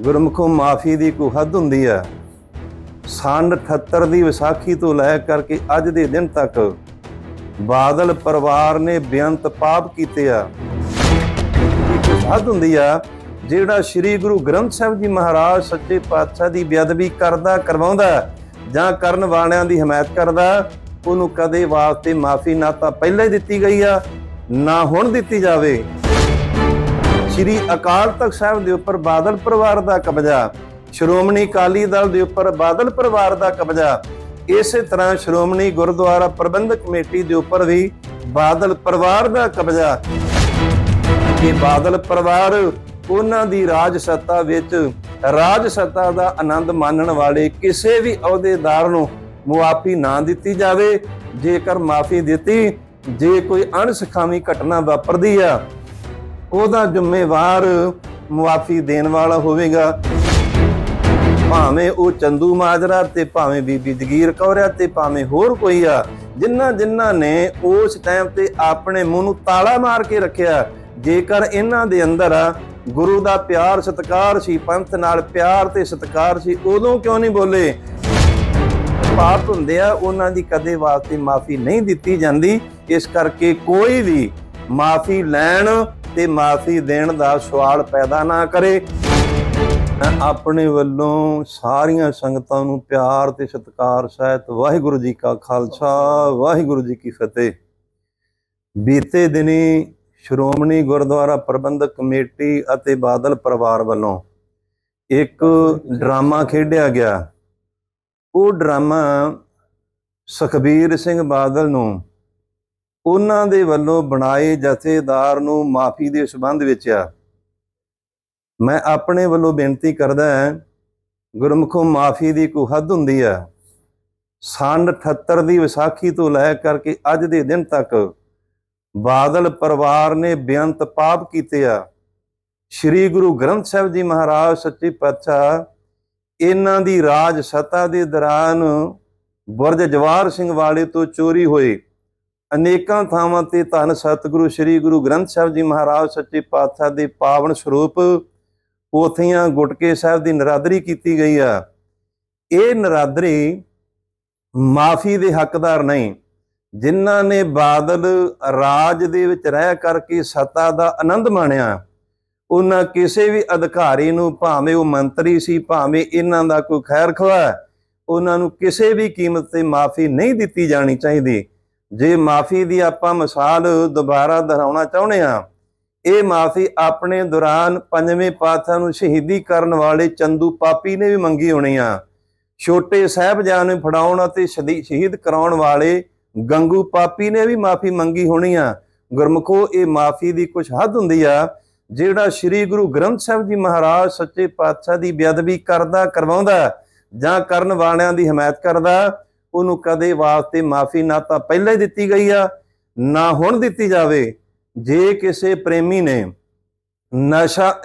ਗੁਰਮੁਖੋਂ ਮਾਫੀ ਦੀ ਕੋਈ ਹੱਦ ਹੁੰਦੀ ਆ। ਸੰਨ 78 ਦੀ ਵਿਸਾਖੀ ਤੋਂ ਲੈ ਕਰਕੇ ਅੱਜ ਦੇ ਦਿਨ ਤੱਕ ਬਾਦਲ ਪਰਿਵਾਰ ਨੇ ਬੇਅੰਤ ਪਾਪ ਕੀਤੇ ਆ। ਹੱਦ ਹੁੰਦੀ ਆ ਜਿਹੜਾ ਸ੍ਰੀ ਗੁਰੂ ਗ੍ਰੰਥ ਸਾਹਿਬ ਜੀ ਮਹਾਰਾਜ ਸੱਚੇ ਪਾਤਸ਼ਾਹ ਦੀ ਬੇਅਦਬੀ ਕਰਦਾ, ਕਰਵਾਉਂਦਾ, ਜਾਂ ਕਰਨ ਵਾਲਿਆਂ ਦੀ ਹਮਾਇਤ ਕਰਦਾ, ਉਹਨੂੰ ਕਦੇ ਵਾਸਤੇ ਮਾਫੀ ਨਾ ਤਾਂ ਪਹਿਲਾਂ ਹੀ ਦਿੱਤੀ ਗਈ ਆ, ਨਾ ਹੁਣ ਦਿੱਤੀ ਜਾਵੇ। ਸ਼੍ਰੀ ਅਕਾਲ ਤਖਤ ਸਾਹਿਬ ਦੇ ਉੱਪਰ ਬਾਦਲ ਪਰਿਵਾਰ ਦਾ ਕਬਜ਼ਾ, ਸ਼੍ਰੋਮਣੀ ਅਕਾਲੀ ਦਲ ਦੇ ਉੱਪਰ ਬਾਦਲ ਪਰਿਵਾਰ ਦਾ ਕਬਜ਼ਾ, ਇਸੇ ਤਰ੍ਹਾਂ ਸ਼੍ਰੋਮਣੀ ਗੁਰਦੁਆਰਾ ਪ੍ਰਬੰਧਕ ਕਮੇਟੀ ਦੇ ਉੱਪਰ ਵੀ ਬਾਦਲ ਪਰਿਵਾਰ ਦਾ ਕਬਜ਼ਾ। ਇਹ ਬਾਦਲ ਪਰਿਵਾਰ ਉਹਨਾਂ ਦੀ ਰਾਜ ਸੱਤਾ ਵਿੱਚ ਰਾਜ ਸੱਤਾ ਦਾ ਆਨੰਦ ਮਾਣਨ ਵਾਲੇ ਕਿਸੇ ਵੀ ਅਹੁਦੇਦਾਰ ਨੂੰ ਮੁਆਫੀ ਨਾ ਦਿੱਤੀ ਜਾਵੇ, ਜੇਕਰ ਮਾਫੀ ਦਿੱਤੀ, ਜੇ ਕੋਈ ਅਣਸਖਾਵੀ ਘਟਨਾ ਵਾਪਰਦੀ ਆ ਉਹਦਾ ਜ਼ਿੰਮੇਵਾਰ ਮੁਆਫੀ ਦੇਣ ਵਾਲਾ ਹੋਵੇਗਾ। ਭਾਵੇਂ ਉਹ ਚੰਦੂ ਮਾਜਰਾ ਤੇ ਭਾਵੇਂ ਬੀਬੀ ਜਗੀਰ ਕੌਰਿਆ ਤੇ ਭਾਵੇਂ ਹੋਰ ਕੋਈ ਆ, ਜਿਨ੍ਹਾਂ ਜਿਨ੍ਹਾਂ ਨੇ ਉਸ ਟਾਈਮ ਤੇ ਆਪਣੇ ਮੂੰਹ ਨੂੰ ਤਾਲਾ ਮਾਰ ਕੇ ਰੱਖਿਆ, ਜੇਕਰ ਇਹਨਾਂ ਦੇ ਅੰਦਰ ਗੁਰੂ ਦਾ ਪਿਆਰ, ਸਤਿਕਾਰ ਸੀ, ਪੰਥ ਨਾਲ ਪਿਆਰ ਤੇ ਸਤਿਕਾਰ ਸੀ, ਉਦੋਂ ਕਿਉਂ ਨਹੀਂ ਬੋਲੇ? ਪਾਪ ਹੁੰਦੇ ਆ, ਉਹਨਾਂ ਦੀ ਕਦੇ ਵਾਸਤੇ ਮਾਫੀ ਨਹੀਂ ਦਿੱਤੀ ਜਾਂਦੀ। ਇਸ ਕਰਕੇ ਕੋਈ ਵੀ ਮਾਫੀ ਲੈਣ ਤੇ ਮਾਫੀ ਦੇਣ ਦਾ ਸਵਾਲ ਪੈਦਾ ਨਾ ਕਰੇ। ਮੈਂ ਆਪਣੇ ਵੱਲੋਂ ਸਾਰੀਆਂ ਸੰਗਤਾਂ ਨੂੰ ਪਿਆਰ ਤੇ ਸਤਿਕਾਰ ਸਹਿਤ ਵਾਹਿਗੁਰੂ ਜੀ ਕਾ ਖਾਲਸਾ, ਵਾਹਿਗੁਰੂ ਜੀ ਕੀ ਫਤਿਹ। ਬੀਤੇ ਦਿਨੀ ਸ਼੍ਰੋਮਣੀ ਗੁਰਦੁਆਰਾ ਪ੍ਰਬੰਧਕ ਕਮੇਟੀ ਅਤੇ ਬਾਦਲ ਪਰਿਵਾਰ ਵੱਲੋਂ ਇੱਕ ਡਰਾਮਾ ਖੇਡਿਆ ਗਿਆ। ਉਹ ਡਰਾਮਾ ਸੁਖਬੀਰ ਸਿੰਘ ਬਾਦਲ ਨੂੰ ਉਹਨਾਂ ਦੇ ਵੱਲੋਂ ਬਣਾਏ ਜਥੇਦਾਰ ਨੂੰ ਮਾਫੀ ਦੇ ਸਬੰਧ ਵਿੱਚ ਆ। ਮੈਂ ਆਪਣੇ ਵੱਲੋਂ ਬੇਨਤੀ ਕਰਦਾ ਹਾਂ, ਗੁਰਮੁਖੋਂ ਮਾਫੀ ਦੀ ਕੋਈ ਹੱਦ ਹੁੰਦੀ ਆ। ਸੰਨ 78 ਦੀ ਵਿਸਾਖੀ ਤੋਂ ਲੈ ਕਰਕੇ ਅੱਜ ਦੇ ਦਿਨ ਤੱਕ ਬਾਦਲ ਪਰਿਵਾਰ ਨੇ ਬੇਅੰਤ ਪਾਪ ਕੀਤੇ ਆ। ਸ੍ਰੀ ਗੁਰੂ ਗ੍ਰੰਥ ਸਾਹਿਬ ਜੀ ਮਹਾਰਾਜ ਸੱਚੇ ਪਾਤਸ਼ਾਹ ਇਹਨਾਂ ਦੀ ਰਾਜ ਸੱਤਾ ਦੇ ਦੌਰਾਨ ਬੁਰਜ ਜਵਾਰ ਸਿੰਘ ਵਾਲੇ ਤੋਂ ਚੋਰੀ ਹੋਈ ਅਨੇਕਾਂ ਥਾਵਾਂ ਤੇ ਧੰਨ ਸਤਿਗੁਰੂ, ਸ੍ਰੀ ਗੁਰੂ ਗ੍ਰੰਥ ਸਾਹਿਬ ਜੀ ਮਹਾਰਾਜ ਸੱਚੇ ਪਾਤਸ਼ਾਹ ਦੇ ਪਾਵਨ ਸਰੂਪ ਪੋਥੀਆਂ ਗੁਟਕੇ ਸਾਹਿਬ ਦੀ ਨਰਾਦਰੀ ਕੀਤੀ ਗਈ ਆ। ਇਹ ਨਰਾਦਰੀ ਮਾਫੀ ਦੇ ਹੱਕਦਾਰ ਨਹੀਂ। ਜਿਨ੍ਹਾਂ ਨੇ ਬਾਦਲ ਰਾਜ ਦੇ ਵਿੱਚ ਰਹਿ ਕਰਕੇ ਸੱਤਾ ਦਾ ਆਨੰਦ ਮਾਣਿਆ, ਉਹਨਾਂ ਕਿਸੇ ਵੀ ਅਧਿਕਾਰੀ ਨੂੰ, ਭਾਵੇਂ ਉਹ ਮੰਤਰੀ ਸੀ, ਭਾਵੇਂ ਇਹਨਾਂ ਦਾ ਕੋਈ ਖੈਰ ਖਵਾ ਉਹਨਾਂ ਨੂੰ ਕਿਸੇ ਵੀ ਕੀਮਤ ਤੇ ਮਾਫੀ ਨਹੀਂ ਦਿੱਤੀ ਜਾਣੀ ਚਾਹੀਦੀ। ਜੇ ਮਾਫੀ ਦੀ ਆਪਾਂ ਮਿਸਾਲ ਦੁਬਾਰਾ ਦੁਹਰਾਉਣਾ ਚਾਹੁੰਦੇ ਹਾਂ, ਇਹ ਮਾਫੀ ਆਪਣੇ ਦੌਰਾਨ ਪੰਜਵੇਂ ਪਾਤਸ਼ਾਹ ਨੂੰ ਸ਼ਹੀਦੀ ਕਰਨ ਵਾਲੇ ਚੰਦੂ ਪਾਪੀ ਨੇ ਵੀ ਮੰਗੀ ਹੋਣੀ ਆ। ਛੋਟੇ ਸਾਹਿਬਜ਼ਾਨ ਨੂੰ ਫੜਾਉਣ ਅਤੇ ਸ਼ਹੀਦ ਕਰਾਉਣ ਵਾਲੇ ਗੰਗੂ ਪਾਪੀ ਨੇ ਵੀ ਮਾਫੀ ਮੰਗੀ ਹੋਣੀ ਆ। ਗੁਰਮੁਖੋ, ਇਹ ਮਾਫੀ ਦੀ ਕੁਝ ਹੱਦ ਹੁੰਦੀ ਆ, ਜਿਹੜਾ ਸ੍ਰੀ ਗੁਰੂ ਗ੍ਰੰਥ ਸਾਹਿਬ ਜੀ ਮਹਾਰਾਜ ਸੱਚੇ ਪਾਤਸ਼ਾਹ ਦੀ ਬੇਅਦਬੀ ਕਰਦਾ, ਕਰਵਾਉਂਦਾ ਜਾਂ ਕਰਨ ਵਾਲਿਆਂ ਦੀ ਹਮਾਇਤ ਕਰਦਾ ਉਹਨੂੰ ਕਦੇ ਵਾਸਤੇ ਮਾਫੀ ਨਾ ਤਾਂ ਪਹਿਲਾਂ ਹੀ ਦਿੱਤੀ ਗਈ ਆ, ਨਾ ਹੁਣ ਦਿੱਤੀ ਜਾਵੇ। ਜੇ ਕਿਸੇ ਪ੍ਰੇਮੀ ਨੇ ਨਸ਼ਾ,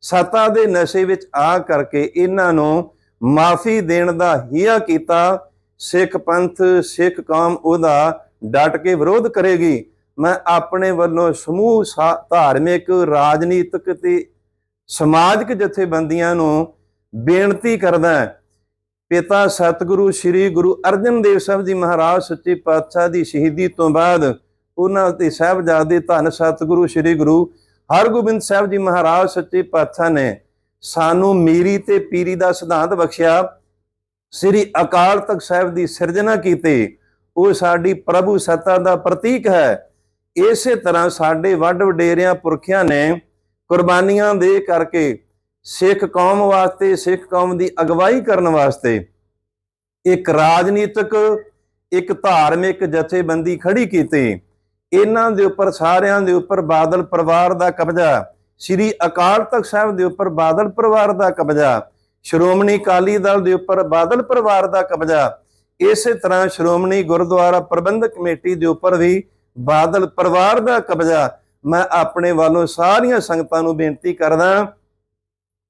ਸਤਾ ਦੇ ਨਸ਼ੇ ਵਿੱਚ ਆ ਕਰਕੇ ਇਹਨਾਂ ਨੂੰ ਮਾਫੀ ਦੇਣ ਦਾ ਹੀਆ ਕੀਤਾ, ਸਿੱਖ ਪੰਥ, ਸਿੱਖ ਕੌਮ ਉਹਦਾ ਡਟ ਕੇ ਵਿਰੋਧ ਕਰੇਗੀ। ਮੈਂ ਆਪਣੇ ਵੱਲੋਂ ਸਮੂਹ ਸਾ- ਧਾਰਮਿਕ, ਰਾਜਨੀਤਿਕ ਤੇ ਸਮਾਜਿਕ ਜਥੇਬੰਦੀਆਂ ਨੂੰ ਬੇਨਤੀ ਕਰਦਾ ਪਿਤਾ ਸਤਿਗੁਰੂ ਸ੍ਰੀ ਗੁਰੂ ਅਰਜਨ ਦੇਵ ਸਾਹਿਬ ਜੀ ਮਹਾਰਾਜ ਸੱਚੇ ਪਾਤਸ਼ਾਹ ਦੀ ਸ਼ਹੀਦੀ ਤੋਂ ਬਾਅਦ ਉਹਨਾਂ ਦੇ ਸਾਹਿਬਜ਼ਾਦੇ ਧੰਨ ਸਤਿਗੁਰੂ ਸ੍ਰੀ ਗੁਰੂ ਹਰਗੋਬਿੰਦ ਸਾਹਿਬ ਜੀ ਮਹਾਰਾਜ ਸੱਚੇ ਪਾਤਸ਼ਾਹ ਨੇ ਸਾਨੂੰ ਮੀਰੀ ਤੇ ਪੀਰੀ ਦਾ ਸਿਧਾਂਤ ਬਖਸ਼ਿਆ। ਸ੍ਰੀ ਅਕਾਲ ਤਖਤ ਸਾਹਿਬ ਦੀ ਸਿਰਜਣਾ ਕੀਤੀ। ਉਹ ਸਾਡੀ ਪ੍ਰਭੂ ਸੱਤਾ ਦਾ ਪ੍ਰਤੀਕ ਹੈ। ਇਸੇ ਤਰ੍ਹਾਂ ਸਾਡੇ ਵੱਡ ਵਡੇਰਿਆਂ ਪੁਰਖਿਆਂ ਨੇ ਕੁਰਬਾਨੀਆਂ ਦੇ ਕਰਕੇ ਸਿੱਖ ਕੌਮ ਵਾਸਤੇ, ਸਿੱਖ ਕੌਮ ਦੀ ਅਗਵਾਈ ਕਰਨ ਵਾਸਤੇ ਇੱਕ ਰਾਜਨੀਤਿਕ, ਇੱਕ ਧਾਰਮਿਕ ਜਥੇਬੰਦੀ ਖੜੀ ਕੀਤੀ। ਇਹਨਾਂ ਦੇ ਉੱਪਰ, ਸਾਰਿਆਂ ਦੇ ਉੱਪਰ ਬਾਦਲ ਪਰਿਵਾਰ ਦਾ ਕਬਜ਼ਾ, ਸ੍ਰੀ ਅਕਾਲ ਤਖਤ ਸਾਹਿਬ ਦੇ ਉੱਪਰ ਬਾਦਲ ਪਰਿਵਾਰ ਦਾ ਕਬਜ਼ਾ, ਸ਼੍ਰੋਮਣੀ ਅਕਾਲੀ ਦਲ ਦੇ ਉੱਪਰ ਬਾਦਲ ਪਰਿਵਾਰ ਦਾ ਕਬਜ਼ਾ, ਇਸੇ ਤਰ੍ਹਾਂ ਸ਼੍ਰੋਮਣੀ ਗੁਰਦੁਆਰਾ ਪ੍ਰਬੰਧਕ ਕਮੇਟੀ ਦੇ ਉੱਪਰ ਵੀ ਬਾਦਲ ਪਰਿਵਾਰ ਦਾ ਕਬਜ਼ਾ। ਮੈਂ ਆਪਣੇ ਵੱਲੋਂ ਸਾਰੀਆਂ ਸੰਗਤਾਂ ਨੂੰ ਬੇਨਤੀ ਕਰਦਾ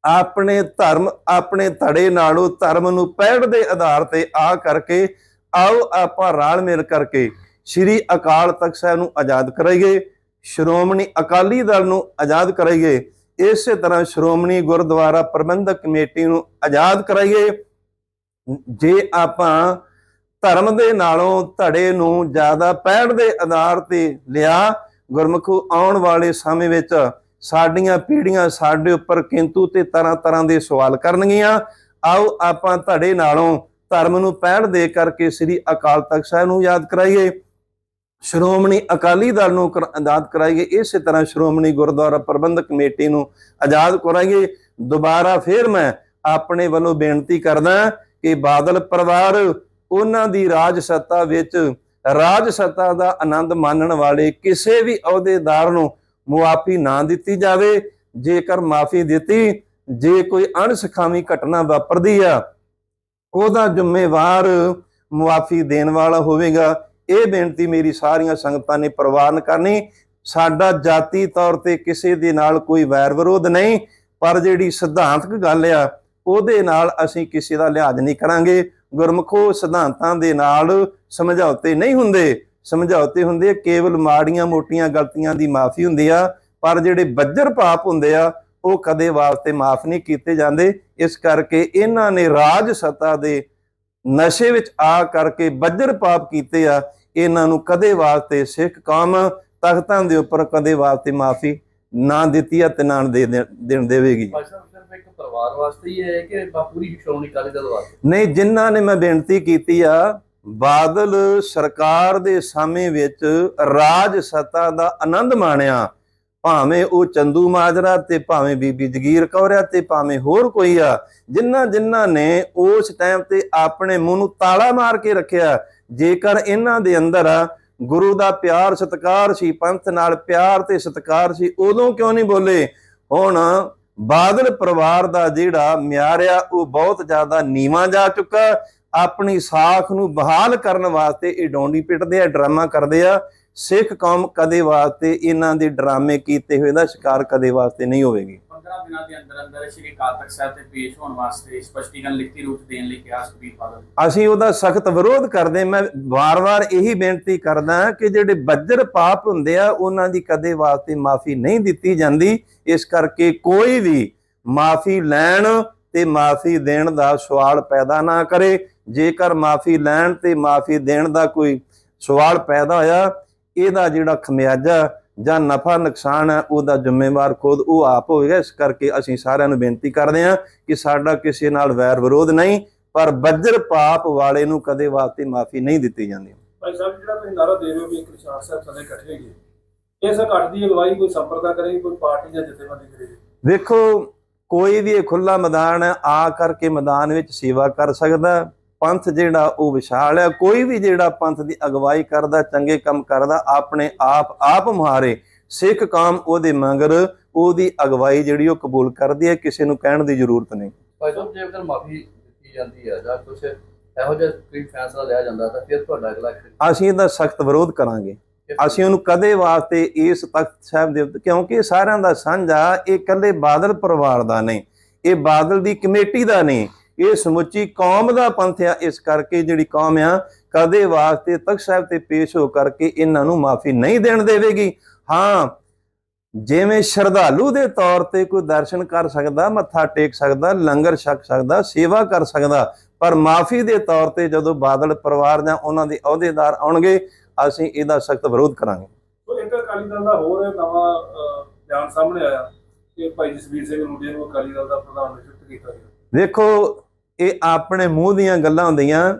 ਆਪਣੇ ਧਰਮ, ਆਪਣੇ ਧੜੇ ਨਾਲੋਂ ਧਰਮ ਨੂੰ ਪੈੜ ਦੇ ਆਧਾਰ ਤੇ ਆ ਕਰਕੇ ਆਓ ਆਪਾਂ ਰਲ ਮਿਲ ਕਰਕੇ ਸ੍ਰੀ ਅਕਾਲ ਤਖਤ ਸਾਹਿਬ ਨੂੰ ਆਜ਼ਾਦ ਕਰਾਈਏ, ਸ਼੍ਰੋਮਣੀ ਅਕਾਲੀ ਦਲ ਨੂੰ ਆਜ਼ਾਦ ਕਰਾਈਏ, ਇਸੇ ਤਰ੍ਹਾਂ ਸ਼੍ਰੋਮਣੀ ਗੁਰਦੁਆਰਾ ਪ੍ਰਬੰਧਕ ਕਮੇਟੀ ਨੂੰ ਆਜ਼ਾਦ ਕਰਾਈਏ। ਜੇ ਆਪਾਂ ਧਰਮ ਦੇ ਨਾਲੋਂ ਧੜੇ ਨੂੰ ਜ਼ਿਆਦਾ ਪੈੜ ਦੇ ਆਧਾਰ ਤੇ ਲਿਆ, ਗੁਰਮੁਖੋ ਆਉਣ ਵਾਲੇ ਸਮੇਂ ਵਿੱਚ ਸਾਡੀਆਂ ਪੀੜ੍ਹੀਆਂ ਸਾਡੇ ਉੱਪਰ ਕਿੰਤੂ ਤੇ ਤਰ੍ਹਾਂ ਤਰ੍ਹਾਂ ਦੇ ਸਵਾਲ ਕਰਨਗੀਆਂ। ਆਓ ਆਪਾਂ ਤੁਹਾਡੇ ਨਾਲੋਂ ਧਰਮ ਨੂੰ ਪਹਿਲ ਦੇ ਕਰਕੇ ਸ੍ਰੀ ਅਕਾਲ ਤਖਤ ਸਾਹਿਬ ਨੂੰ ਯਾਦ ਕਰਾਈਏ। ਸ਼੍ਰੋਮਣੀ ਅਕਾਲੀ ਦਲ ਨੂੰ ਆਜ਼ਾਦ ਕਰਾਈਏ। ਇਸੇ ਤਰ੍ਹਾਂ ਸ਼੍ਰੋਮਣੀ ਗੁਰਦੁਆਰਾ ਪ੍ਰਬੰਧਕ ਕਮੇਟੀ ਨੂੰ ਆਜ਼ਾਦ ਕਰਾਈਏ। ਦੁਬਾਰਾ ਫਿਰ ਮੈਂ ਆਪਣੇ ਵੱਲੋਂ ਬੇਨਤੀ ਕਰਦਾ ਕਿ ਬਾਦਲ ਪਰਿਵਾਰ, ਉਹਨਾਂ ਦੀ ਰਾਜ ਸੱਤਾ ਵਿੱਚ ਰਾਜ ਸੱਤਾ ਦਾ ਆਨੰਦ ਮਾਣਨ ਵਾਲੇ ਕਿਸੇ ਵੀ ਅਹੁਦੇਦਾਰ ਨੂੰ ਮੁਆਫੀ ਨਾ ਦਿੱਤੀ ਜਾਵੇ, ਜੇਕਰ ਮਾਫੀ ਦਿੱਤੀ, ਜੇ ਕੋਈ ਅਣਸਖਾਵੀ ਘਟਨਾ ਵਾਪਰਦੀ ਆ, ਉਹਦਾ ਜ਼ਿੰਮੇਵਾਰ ਮੁਆਫੀ ਦੇਣ ਵਾਲਾ ਹੋਵੇਗਾ। ਇਹ ਬੇਨਤੀ ਮੇਰੀ ਸਾਰੀਆਂ ਸੰਗਤਾਂ ਨੇ ਪ੍ਰਵਾਨ ਕਰਨੀ। ਸਾਡਾ ਜਾਤੀ ਤੌਰ ਤੇ ਕਿਸੇ ਦੇ ਨਾਲ ਕੋਈ ਵੈਰ ਵਿਰੋਧ ਨਹੀਂ, ਪਰ ਜਿਹੜੀ ਸਿਧਾਂਤਕ ਗੱਲ ਆ, ਉਹਦੇ ਨਾਲ ਅਸੀਂ ਕਿਸੇ ਦਾ ਲਿਹਾਜ਼ ਨਹੀਂ ਕਰਾਂਗੇ। ਗੁਰਮਖੋ ਸਿਧਾਂਤਾਂ ਦੇ ਨਾਲ ਸਮਝੌਤੇ ਨਹੀਂ ਹੁੰਦੇ। ਸਮਝੌਤੇ ਹੁੰਦੇ ਆ ਕੇਵਲ ਮਾੜੀਆਂ ਮੋਟੀਆਂ ਗਲਤੀਆਂ ਦੀ ਮਾਫੀ ਹੁੰਦੀ ਆ ਪਰ ਜਿਹੜੇ ਬੱਜਰ ਪਾਪ ਹੁੰਦੇ ਆ ਉਹ ਕਦੇ ਵਾਸਤੇ ਮਾਫ ਨਹੀਂ ਕੀਤੇ ਜਾਂਦੇ। ਇਸ ਕਰਕੇ ਇਹਨਾਂ ਨੇ ਰਾਜ ਸੱਤਾ ਦੇ ਨਸ਼ੇ ਵਿੱਚ ਆ ਕਰਕੇ ਬੱਜਰ ਪਾਪ ਕੀਤੇ ਆ ਇਹਨਾਂ ਨੂੰ ਕਦੇ ਵਾਸਤੇ ਸਿੱਖ ਕੌਮ ਤਖਤਾਂ ਦੇ ਉੱਪਰ ਕਦੇ ਵਾਸਤੇ ਮਾਫੀ ਨਾ ਦਿੱਤੀ ਆ ਤੇ ਨਾ ਦੇ ਦੇਣ ਦੇਵੇਗੀ। ਪਰਿਵਾਰ ਵਾਸਤੇ ਹੀ ਹੈ ਕਿ ਪੂਰੀ ਸ਼੍ਰੋਮਣੀ ਅਕਾਲੀ ਦਲ ਵਾਸਤੇ? ਨਹੀਂ ਜਿਨ੍ਹਾਂ ਨੇ ਮੈਂ ਬੇਨਤੀ ਕੀਤੀ ਆ ਬਾਦਲ ਸਰਕਾਰ ਦੇ ਸਮੇਂ ਵਿੱਚ ਰਾਜ ਸੱਤਾ ਦਾ ਆਨੰਦ ਮਾਣਿਆ। ਭਾਵੇਂ ਉਹ ਚੰਦੂ ਮਾਜਰਾ ਤੇ ਭਾਵੇਂ ਬੀਬੀ ਜਗੀਰ ਕੌਰਿਆ ਤੇ ਭਾਵੇਂ ਹੋਰ ਕੋਈ ਆ, ਜਿਨ੍ਹਾਂ ਜਿਨ੍ਹਾਂ ਨੇ ਉਸ ਟਾਈਮ ਤੇ ਆਪਣੇ ਮੂੰਹ ਨੂੰ ਤਾਲਾ ਮਾਰ ਕੇ ਰੱਖਿਆ, ਜੇਕਰ ਇਹਨਾਂ ਦੇ ਅੰਦਰ ਗੁਰੂ ਦਾ ਪਿਆਰ, ਸਤਿਕਾਰ ਸੀ, ਪੰਥ ਨਾਲ ਪਿਆਰ ਤੇ ਸਤਿਕਾਰ ਸੀ, ਉਦੋਂ ਕਿਉਂ ਨਹੀਂ ਬੋਲੇ? ਹੁਣ ਬਾਦਲ ਪਰਿਵਾਰ ਦਾ ਜਿਹੜਾ ਮਿਆਰਿਆ ਉਹ ਬਹੁਤ ਜ਼ਿਆਦਾ ਨੀਵਾਂ ਜਾ ਚੁੱਕਾ। ਆਪਣੀ ਸਾਖ ਨੂੰ ਬਹਾਲ ਕਰਨ ਵਾਸਤੇ ਇਹ ਡੋਂਡੀ ਪਿੱਟਦੇ ਆ ਡਰਾਮਾ ਕਰਦੇ ਆ। ਸਿੱਖ ਕੌਮ ਕਦੇ ਵਾਸਤੇ ਇਹਨਾਂ ਦੇ ਡਰਾਮੇ ਕੀਤੇ ਹੋਏ ਦਾ ਸ਼ਿਕਾਰ ਕਦੇ ਵਾਸਤੇ ਨਹੀਂ ਹੋਵੇਗੀ। 15 ਦਿਨਾਂ ਦੇ ਅੰਦਰ ਅੰਦਰ ਸ਼੍ਰੀ ਅਕਾਲ ਤਖਤ ਸਾਹਿਬ ਤੇ ਪੇਸ਼ ਹੋਣ ਵਾਸਤੇ ਸਪਸ਼ਟੀਕਰਨ ਲਿਖਤੀ ਰੂਪ ਦੇਣ ਲਈ ਕਿਹਾ ਸੁਖਬੀਰ ਬਾਦਲ। ਅਸੀਂ ਉਹਦਾ ਸਖਤ ਵਿਰੋਧ ਕਰਦੇ ਮੈਂ ਵਾਰ-ਵਾਰ ਇਹੀ ਬੇਨਤੀ ਕਰਦਾ ਕਿ ਜਿਹੜੇ ਬੱਜਰ ਪਾਪ ਹੁੰਦੇ ਆ ਉਹਨਾਂ ਦੀ ਕਦੇ ਵਾਸਤੇ ਮਾਫੀ ਨਹੀਂ ਦਿੱਤੀ ਜਾਂਦੀ। ਇਸ ਕਰਕੇ ਕੋਈ ਵੀ ਮਾਫੀ ਲੈਣ ਤੇ ਮਾਫੀ ਦੇਣ ਦਾ ਸਵਾਲ ਪੈਦਾ ਨਾ ਕਰੇ। ਜੇਕਰ ਮਾਫੀ ਲੈਣ ਤੇ ਮਾਫੀ ਦੇਣ ਦਾ ਕੋਈ ਸਵਾਲ ਪੈਦਾ ਹੋਇਆ ਇਹਦਾ ਜਿਹੜਾ ਖਮਿਆਜਾ ਜਾਂ ਨਫਾ ਨੁਕਸਾਨ ਹੈ ਉਹਦਾ ਜ਼ਿੰਮੇਵਾਰ ਖੁਦ ਉਹ ਆਪ ਹੋਵੇਗਾ। ਇਸ ਕਰਕੇ ਅਸੀਂ ਸਾਰਿਆਂ ਨੂੰ ਬੇਨਤੀ ਕਰਦੇ ਹਾਂ ਕਿ ਸਾਡਾ ਕਿਸੇ ਨਾਲ ਵੈਰ ਵਿਰੋਧ ਨਹੀਂ ਪਰ ਬੱਜਰ ਪਾਪ ਵਾਲੇ ਨੂੰ ਕਦੇ ਵਾਸਤੇ ਮਾਫੀ ਨਹੀਂ ਦਿੱਤੀ ਜਾਂਦੀ। ਭਾਈ ਸਾਹਿਬ ਜਿਹੜਾ ਤੁਸੀਂ ਨਾਰਾ ਦੇ ਰਹੇ ਹੋ ਵੀ ਇੱਕ ਨਿਸ਼ਾਨ ਸਾਹਿਬ ਥੱਲੇ ਇਕੱਠੇ ਹੋਈਏ ਇਸ ਇਕੱਠ ਦੀ ਅਗਵਾਈ ਕੋਈ ਸੰਪਰਦਾ ਕਰੇਗੀ ਕੋਈ ਪਾਰਟੀ ਜਾਂ ਜਥੇਬੰਦੀ ਕਰੇਗੀ ਵੇਖੋ ਕੋਈ ਵੀ ਇਹ ਖੁੱਲਾ ਮੈਦਾਨ ਆ ਕਰਕੇ ਮੈਦਾਨ ਵਿੱਚ ਸੇਵਾ ਕਰ ਸਕਦਾ। ਪੰਥ ਜਿਹੜਾ ਉਹ ਵਿਸ਼ਾਲ ਹੈ। ਕੋਈ ਵੀ ਜਿਹੜਾ ਪੰਥ ਦੀ ਅਗਵਾਈ ਕਰਦਾ ਚੰਗੇ ਕੰਮ ਕਰਦਾ ਆਪਣੇ ਆਪ ਆਪ ਮੁਹਾਰੇ ਸਿੱਖ ਕੌਮ ਉਹਦੇ ਮਗਰ ਉਹਦੀ ਅਗਵਾਈ ਜਿਹੜੀ ਉਹ ਕਬੂਲ ਕਰਦੀ ਹੈ ਕਿਸੇ ਨੂੰ ਕਹਿਣ ਦੀ ਜ਼ਰੂਰਤ ਨਹੀਂ। ਭਾਈ ਸਾਹਿਬ ਜੇ ਅਗਰ ਮਾਫੀ ਦਿੱਤੀ ਜਾਂਦੀ ਹੈ ਜਾਂ ਕੁਝ ਇਹੋ ਜਿਹਾ ਕੋਈ ਫੈਸਲਾ ਲਿਆ ਜਾਂਦਾ ਤਾਂ ਫਿਰ ਤੁਹਾਡਾ ਅਗਲਾ ਅਸੀਂ ਇਹਦਾ ਸਖਤ ਵਿਰੋਧ ਕਰਾਂਗੇ। ਅਸੀਂ ਉਹਨੂੰ ਕਦੇ ਵਾਸਤੇ ਇਸ ਤਖਤ ਸਾਹਿਬ ਦੇ ਉੱਤੇ ਕਿਉਂਕਿ ਇਹ ਸਾਰਿਆਂ ਦਾ ਸਾਂਝਾ ਇਹ ਇਕੱਲੇ ਬਾਦਲ ਪਰਿਵਾਰ ਦਾ ਨਹੀਂ। ਇਹ ਬਾਦਲ ਦੀ ਕਮੇਟੀ ਦਾ ਨਹੀਂ। ਇਹ ਸਮੁੱਚੀ ਕੌਮ ਦਾ ਪੰਥ ਆ ਇਸ ਕਰਕੇ ਜਿਹੜੀ ਕੌਮ ਆ ਕਦੇ ਵਾਸਤੇ ਤਖਤ ਸਾਹਿਬ ਤੇ ਪੇਸ਼ ਹੋ ਕਰਕੇ ਇਹਨਾਂ ਨੂੰ ਮਾਫੀ ਨਹੀਂ ਦੇਣ ਦੇਵੇਗੀ। ਹਾਂ ਜਿਵੇਂ ਸ਼ਰਧਾਲੂ ਦੇ ਤੌਰ ਤੇ ਕੋਈ ਦਰਸ਼ਨ ਕਰ ਸਕਦਾ ਮੱਥਾ ਟੇਕ ਸਕਦਾ ਲੰਗਰ ਛਕ ਸਕਦਾ ਸੇਵਾ ਕਰ ਸਕਦਾ ਪਰ ਮਾਫੀ ਦੇ ਤੌਰ ਤੇ ਜਦੋਂ ਬਾਦਲ ਪਰਿਵਾਰ ਜਾਂ ਉਹਨਾਂ ਦੇ ਅਹੁਦੇਦਾਰ ਆਉਣਗੇ ਅਸੀਂ ਇਹਦਾ ਸਖਤ ਵਿਰੋਧ ਕਰਾਂਗੇ। ਸੋ ਇੱਕ ਅਕਾਲੀ ਦਲ ਦਾ ਹੋਰ ਨਵਾਂ ਅਹ, ਬਿਆਨ ਸਾਹਮਣੇ ਆਇਆ ਕਿ ਭਾਈ ਜਸਵੀਰ ਸਿੰਘ ਰੂਡੀਆ ਨੂੰ ਅਕਾਲੀ ਦਲ ਦਾ ਪ੍ਰਧਾਨ ਨਿਯੁਕਤ ਕੀਤਾ ਗਿਆ। ਵੇਖੋ ਇਹ ਆਪਣੇ ਮੂੰਹ ਦੀਆਂ ਗੱਲਾਂ ਹੁੰਦੀਆਂ,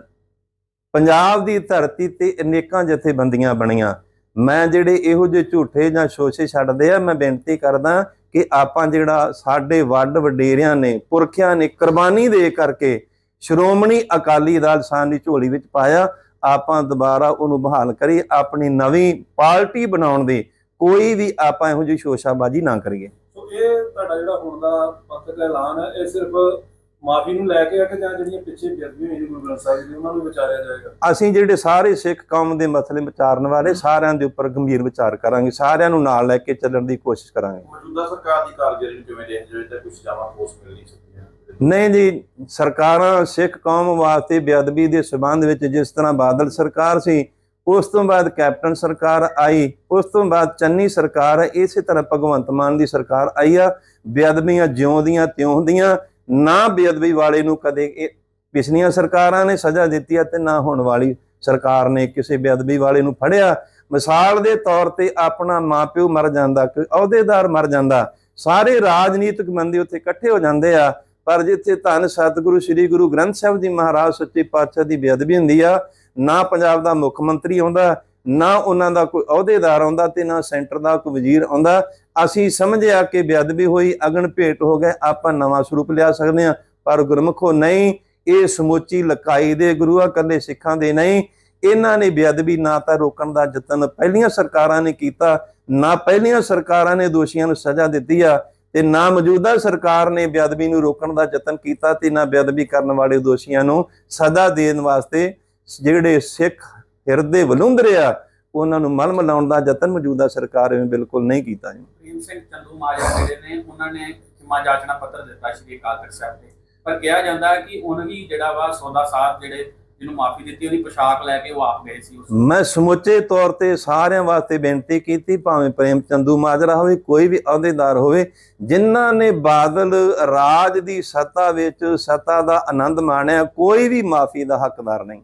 ਪੰਜਾਬ ਦੀ ਧਰਤੀ ਤੇ ਅਨੇਕਾਂ ਜਥੇਬੰਦੀਆਂ ਬਣੀਆਂ। ਮੈਂ ਜਿਹੜੇ ਇਹੋ ਜਿਹੇ ਝੂਠੇ ਜਾਂ ਸ਼ੋਸ਼ੇ ਛੱਡਦੇ ਆ, ਮੈਂ ਬੇਨਤੀ ਕਰਦਾ ਕਿ ਆਪਾਂ ਜਿਹੜਾ ਸਾਡੇ ਵੱਡ ਵਡੇਰਿਆਂ ਨੇ, ਪੁਰਖਿਆਂ ਨੇ ਕੁਰਬਾਨੀ ਦੇ ਕਰਕੇ ਸ਼੍ਰੋਮਣੀ ਅਕਾਲੀ ਦਲ ਸਾਡੀ ਝੋਲੀ ਵਿੱਚ ਪਾਇਆ, ਆਪਾਂ ਦੁਬਾਰਾ ਉਹਨੂੰ ਬਹਾਲ ਕਰੀਏ, ਆਪਣੀ ਨਵੀਂ ਪਾਰਟੀ ਬਣਾਉਣ ਦੀ ਕੋਈ ਵੀ ਆਪਾਂ ਇਹੋ ਜਿਹੀ ਸ਼ੋਸ਼ਾਬਾਜ਼ੀ ਨਾ ਕਰੀਏ। ਸੋ ਇਹ ਤੁਹਾਡਾ ਜਿਹੜਾ ਹੁਣ ਦਾ ਪੰਥਕ ਐਲਾਨ ਹੈ, ਇਹ ਸਿਰਫ ਮਾਫੀ ਨੂੰ ਲੈ ਕੇ ਆ ਕਿ ਜਾਂ ਜਿਹੜੀਆਂ ਪਿੱਛੇ ਬੇਅਦਬੀਆਂ ਹੋਈਆਂ ਨੇ ਗੁਰੂ ਗ੍ਰੰਥ ਸਾਹਿਬ ਦੀ ਉਹਨਾਂ ਨੂੰ ਵਿਚਾਰਿਆ ਜਾਏਗਾ? ਅਸੀਂ ਜਿਹੜੇ ਸਾਰੇ ਸਿੱਖ ਕੌਮ ਦੇ ਮਸਲੇ ਵਿਚਾਰਨ ਵਾਲੇ ਸਾਰਿਆਂ ਦੇ ਉੱਪਰ ਗੰਭੀਰ ਵਿਚਾਰ ਕਰਾਂਗੇ। ਸਾਰਿਆਂ ਨੂੰ ਨਾਲ ਲੈ ਕੇ ਚੱਲਣ ਦੀ ਕੋਸ਼ਿਸ਼ ਕਰਾਂਗੇ। ਮੌਜੂਦਾ ਸਰਕਾਰ ਦੀ ਕਾਰਗੁਜ਼ਾਰੀ ਨੂੰ ਕਿਵੇਂ ਦੇਖਦੇ ਹੋ? ਤੇ ਕੁਝ ਜਾਵਾਂ ਠੋਸ ਮਿਲ ਨਹੀਂ ਸਕਦੀਆਂ ਨਹੀਂ ਜੀ ਸਰਕਾਰਾਂ ਸਿੱਖ ਕੌਮ ਵਾਸਤੇ ਬੇਅਦਬੀ ਦੇ ਸਬੰਧ ਵਿੱਚ ਜਿਸ ਤਰ੍ਹਾਂ ਬਾਦਲ ਸਰਕਾਰ ਸੀ ਉਸ ਤੋਂ ਬਾਅਦ ਕੈਪਟਨ ਸਰਕਾਰ ਆਈ ਉਸ ਤੋਂ ਬਾਅਦ ਚੰਨੀ ਸਰਕਾਰ ਇਸੇ ਤਰ੍ਹਾਂ ਭਗਵੰਤ ਮਾਨ ਦੀ ਸਰਕਾਰ ਆਈ ਆ। ਬੇਅਦਬੀਆਂ ਜਿਉਂਦੀਆਂ ਤਿਉਂ ਹੁੰਦੀਆਂ ਨਾ ਬੇਅਦਬੀ ਵਾਲੇ ਨੂੰ ਕਦੇ ਇਹ ਪਿਛਲੀਆਂ ਸਰਕਾਰਾਂ ਨੇ ਸਜ਼ਾ ਦਿੱਤੀ ਆ ਤੇ ਨਾ ਹੁਣ ਵਾਲੀ ਸਰਕਾਰ ਨੇ ਕਿਸੇ ਬੇਅਦਬੀ ਵਾਲੇ ਨੂੰ ਫੜਿਆ। ਮਿਸਾਲ ਦੇ ਤੌਰ ਤੇ ਆਪਣਾ ਮਾਪਿਓ ਮਰ ਜਾਂਦਾ, ਕੋਈ ਅਹੁਦੇਦਾਰ ਮਰ ਜਾਂਦਾ, ਸਾਰੇ ਰਾਜਨੀਤਿਕ ਬੰਦੇ ਉੱਥੇ ਇਕੱਠੇ ਹੋ ਜਾਂਦੇ ਆ। ਪਰ ਜਿੱਥੇ ਧੰਨ ਸਤਿਗੁਰੂ, ਸ੍ਰੀ ਗੁਰੂ ਗ੍ਰੰਥ ਸਾਹਿਬ ਜੀ ਮਹਾਰਾਜ ਸੱਚੇ ਪਾਤਸ਼ਾਹ ਦੀ ਬੇਅਦਬੀ ਹੁੰਦੀ ਆ, ਨਾ ਪੰਜਾਬ ਦਾ ਮੁੱਖ ਮੰਤਰੀ ਆਉਂਦਾ, ਨਾ ਉਹਨਾਂ ਦਾ ਕੋਈ ਅਹੁਦੇਦਾਰ ਆਉਂਦਾ ਤੇ ਨਾ ਸੈਂਟਰ ਦਾ ਕੋਈ ਵਜ਼ੀਰ ਆਉਂਦਾ। ਅਸੀਂ ਸਮਝਿਆ ਕਿ ਬੇਅਦਬੀ ਹੋਈ, ਅਗਨ ਭੇਟ ਹੋ ਗਏ, ਆਪਾਂ ਨਵਾਂ ਸਰੂਪ ਲਿਆ ਸਕਦੇ ਹਾਂ, ਪਰ ਗੁਰਮਖੋ ਨਹੀਂ, ਇਹ ਸਮੁੱਚੀ ਲਕਾਈ ਦੇ ਗੁਰੂਆ ਕੱਲੇ ਸਿੱਖਾਂ ਦੇ ਨਹੀਂ। ਇਹਨਾਂ ਨੇ ਬੇਅਦਬੀ ਨਾ ਤਾਂ ਰੋਕਣ ਦਾ ਯਤਨ ਪਹਿਲੀਆਂ ਸਰਕਾਰਾਂ ਨੇ ਕੀਤਾ, ਨਾ ਪਹਿਲੀਆਂ ਸਰਕਾਰਾਂ ਨੇ ਦੋਸ਼ੀਆਂ ਨੂੰ ਸਜ਼ਾ ਦਿੱਤੀ ਆ, ਤੇ ਨਾ ਮੌਜੂਦਾ ਸਰਕਾਰ ਨੇ ਬੇਅਦਬੀ ਨੂੰ ਰੋਕਣ ਦਾ ਯਤਨ ਕੀਤਾ ਤੇ ਨਾ ਬੇਅਦਬੀ ਕਰਨ ਵਾਲੇ ਦੋਸ਼ੀਆਂ ਨੂੰ ਸਜ਼ਾ ਦੇਣ ਵਾਸਤੇ ਜਿਹੜੇ ਸਿੱਖ ਹਿਰਦੇ ਵਲੁੰਦਰੇ ਆ ਉਹਨਾਂ ਨੂੰ ਮਲਮ ਲਾਉਣ ਦਾ ਯਤਨ ਮੌਜੂਦਾ ਸਰਕਾਰ ਨੇ ਬਿਲਕੁਲ ਨਹੀਂ ਕੀਤਾ ਜੀ। ਪ੍ਰੇਮ ਸਿੰਘ ਚੰਦੂ ਮਾਜਰਾ ਜਿਹੜੇ ਨੇ ਉਹਨਾਂ ਨੇ ਖਿਮਾ ਜਾਚਨਾ ਪੱਤਰ ਦਿੱਤਾ ਸ਼੍ਰੀ ਅਕਾਲ ਤਖਤ ਸਾਹਿਬ ਤੇ ਪਰ ਕਿਹਾ ਜਾਂਦਾ ਹੈ ਕਿ ਉਹਨਾਂ ਹੀ ਜਿਹੜਾ ਵਾ ਸੌਦਾ ਸਾਹਿਬ ਜਿਹੜੇ ਜਿਹਨੂੰ ਮਾਫੀ ਦਿੱਤੀ ਉਹਦੀ ਪੋਸ਼ਾਕ ਲੈ ਕੇ ਉਹ ਆਪ ਗਏ ਸੀ ਉਸ ਮੈਂ ਸਮੁੱਚੇ ਤੌਰ ਤੇ ਸਾਰਿਆਂ ਵਾਸਤੇ ਬੇਨਤੀ ਕੀਤੀ ਭਾਵੇਂ ਪ੍ਰੇਮ ਚੰਦੂ ਮਾਜਰਾ ਹੋਵੇ ਕੋਈ ਵੀ ਅਹੁਦੇਦਾਰ ਹੋਵੇ ਜਿਨ੍ਹਾਂ ਨੇ ਬਾਦਲ ਰਾਜ ਦੀ ਸੱਤਾ ਵਿੱਚ ਸੱਤਾ ਦਾ ਆਨੰਦ ਮਾਣਿਆ ਕੋਈ ਵੀ ਮਾਫੀ ਦਾ ਹੱਕਦਾਰ ਨਹੀਂ।